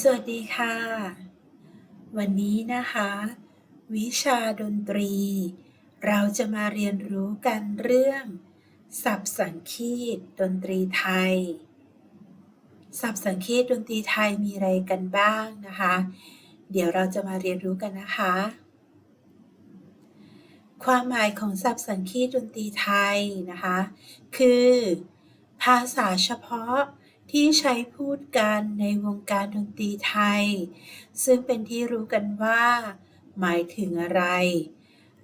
สวัสดีค่ะ วันนี้นะคะ วิชาดนตรี เราจะมาเรียนรู้กันเรื่องศัพท์สังคีตดนตรีไทยศัพท์สังคีตดนตรีไทยมีอะไรกันบ้างนะคะ เดี๋ยวเราจะมาเรียนรู้กันนะคะ ความหมายของศัพท์สังคีตดนตรีไทยนะคะ คือ ภาษาเฉพาะ ที่ใช้พูดกันในวงการดนตรีไทย ซึ่งเป็นที่รู้กันว่า หมายถึงอะไร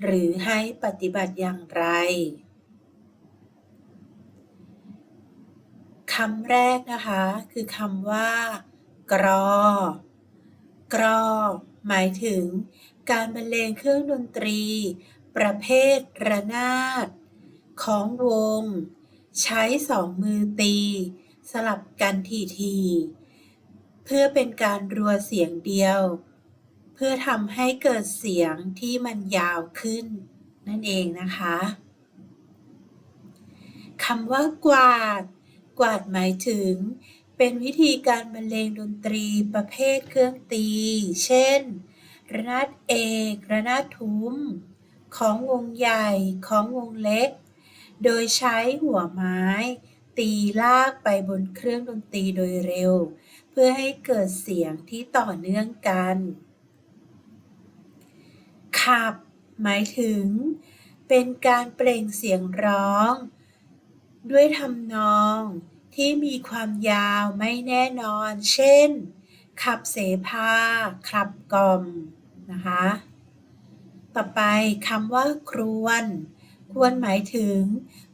หรือให้ปฏิบัติอย่างไรคำแรกนะคะ คือคำว่า กรอ กรอ หมายถึง การบรรเลงเครื่องดนตรี ประเภทระนาด ของวง ใช้สองมือตี สลับกันทีทีเพื่อเป็นการรัวเสียงเดียว เพื่อทำให้เกิดเสียงที่มันยาวขึ้น นั่นเองนะคะคำว่ากวาด กวาดหมายถึง เป็นวิธีการบรรเลงดนตรีประเภทเครื่องตี เช่น ระนาดเอกระนาดทุ้ม ของวงใหญ่ของวงเล็ก โดยใช้หัวไม้ ตีลากไปบนเครื่องดนตรีโดยเร็ว เพื่อให้เกิดเสียงที่ต่อเนื่องกัน ขับ หมายถึง เป็นการเปล่งเสียงร้อง ด้วยทำนองที่มีความยาวไม่แน่นอน เช่น ขับเสพาขับกล่อม นะคะ ต่อไปคำว่าครวน ควรหมายถึง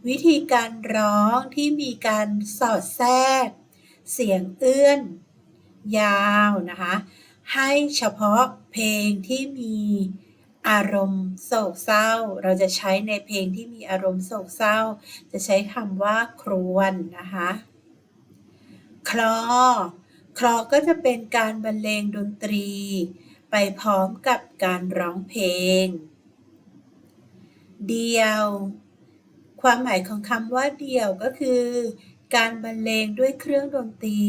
วิธีการร้องที่มีการสอดแทรก เสียงเอื้อน ยาวนะคะ ให้เฉพาะเพลงที่มีอารมณ์โศกเศร้า เราจะใช้ในเพลงที่มีอารมณ์โศกเศร้า จะใช้คำว่าครวนนะคะ คลอ คลอก็จะเป็นการบรรเลงดนตรี ไปพร้อมกับการร้องเพลง เดียว ความหมายของคำว่าเดียวก็คือ การบรรเลงด้วยเครื่องดนตรี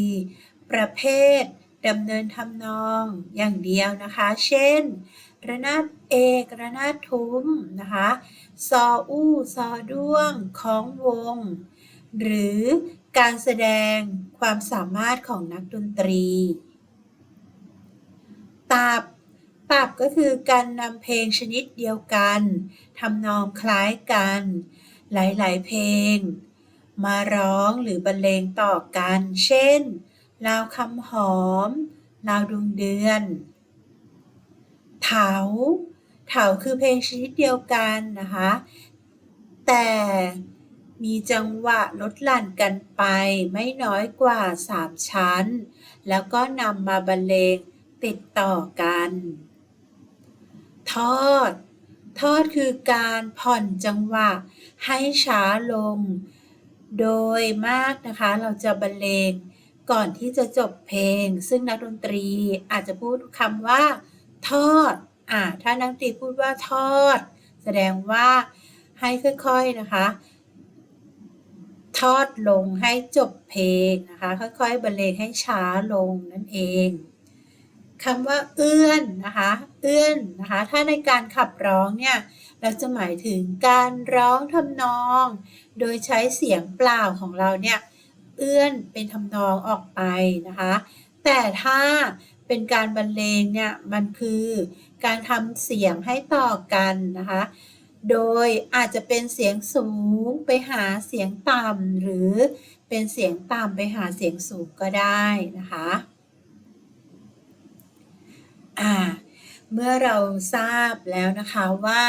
ประเภทดำเนินทำนองอย่างเดียวนะคะ เช่น ระนาดเอกระนาดทุ้มนะคะ ซออู้ซอด้วงของวง หรือการแสดงความสามารถของนักดนตรี ตับ ตับก็คือการนำเพลงชนิดเดียวกันทำนองคล้ายกัน หลาย ๆ เพลง มาร้องหรือบรรเลงต่อกัน เช่นลาวคำหอมลาวดวงเดือนเถาเถาคือเพลงชนิดเดียวกันนะคะ แต่มีจังหวะลดหลั่นกันไปไม่น้อยกว่า 3 ชั้น แล้วก็นำมาบรรเลงติดต่อกัน ทอด ทอดคือการผ่อนจังหวะให้ช้าลง โดยมากนะคะเราจะบรรเลงก่อนที่จะจบเพลง ซึ่งนักดนตรีอาจจะพูดคำว่า ทอดอ่าถ้านักดนตรีพูดว่าทอด แสดงว่าให้ค่อยๆนะคะ ทอดลงให้จบเพลงนะคะ ค่อยๆบรรเลงให้ช้าลงนั่นเอง คำว่าเอื้อนนะคะเอื้อนนะคะถ้าในการขับร้องเนี่ยเราจะหมายถึงการร้องทำนอง โดยใช้เสียงเปล่าของเราเนี่ยเอื้อนเป็นทำนองออกไปนะคะแต่ถ้าเป็นการบรรเลงเนี่ยมันคือการทำเสียงให้ต่อกันนะคะโดยอาจจะเป็นเสียงสูงไปหาเสียงต่ำหรือเป็นเสียงต่ำไปหาเสียงสูงก็ได้นะคะ อ่าเมื่อเราทราบแล้วนะคะว่า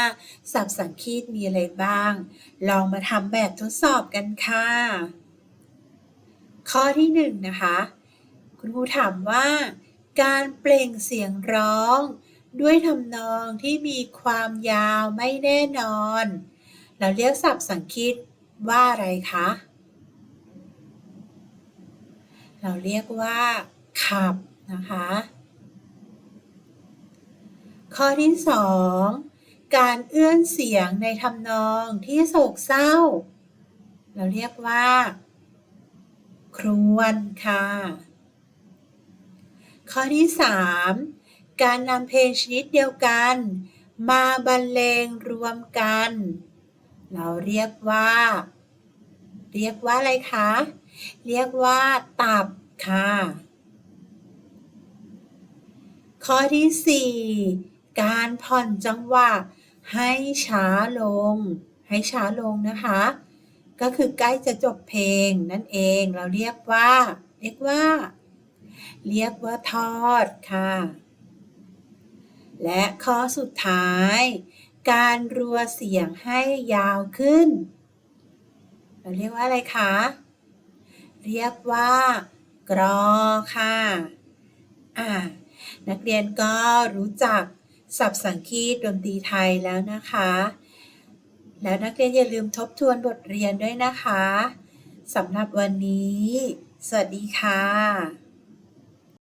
ศัพท์สังคีตมีอะไรบ้าง ลองมาทำแบบทดสอบกันค่ะ ข้อที่หนึ่งนะคะ คุณครูถามว่า การเปล่งเสียงร้อง ด้วยทำนองที่มีความยาวไม่แน่นอน เราเรียกศัพท์สังคีตว่าอะไรคะ เราเรียกว่าขับนะคะ ข้อที่สองการเอื้อนเสียงในทำนองที่โศกเศร้า เราเรียกว่า ครวนค่ะ ข้อที่3การนำเพลงชนิดเดียวกัน มาบรรเลงรวมกัน เราเรียกว่า เรียกว่าอะไรคะ เรียกว่าตับค่ะ ข้อที่4 การผ่อนจังหวะให้ช้าลง ให้ช้าลงนะคะ ก็คือใกล้จะจบเพลงนั่นเองเราเรียกว่า เรียกว่า เรียกว่าทอดค่ะ และข้อสุดท้าย การรัวเสียงให้ยาวขึ้น เราเรียกว่าอะไรคะเรียกว่ากรอค่ะ อ่า นักเรียนก็รู้จัก ศัพท์สังคีตดนตรีไทยแล้วนะคะ แล้วนักเรียนอย่าลืมทบทวนบทเรียนด้วยนะคะสำหรับวันนี้ สวัสดีค่ะ